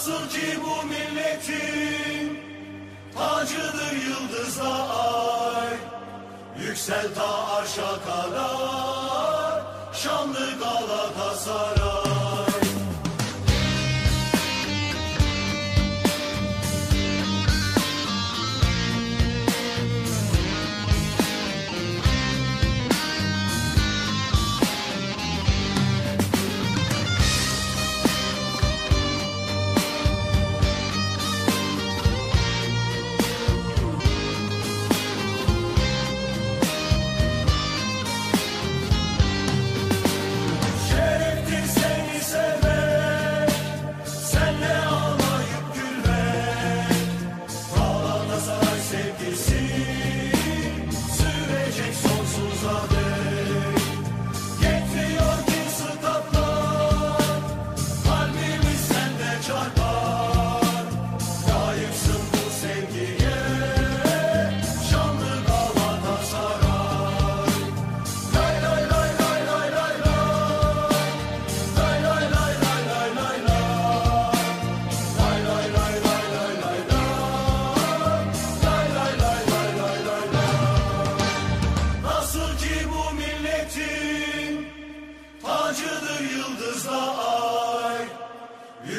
Nasıl ki bu milletin tacıdır yıldızla ay. Yüksel ta arşa kadar şanlı Galatasaray. short.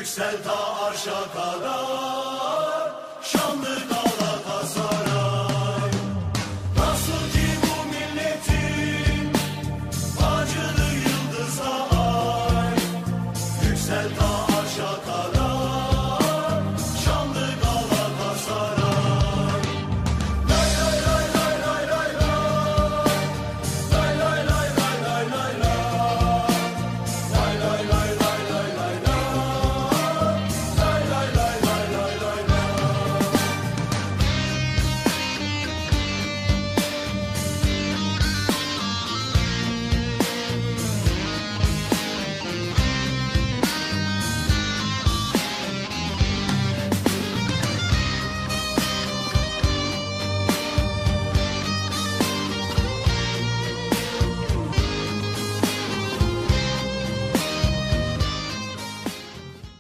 Yüksel ta arşa kadar Şanlı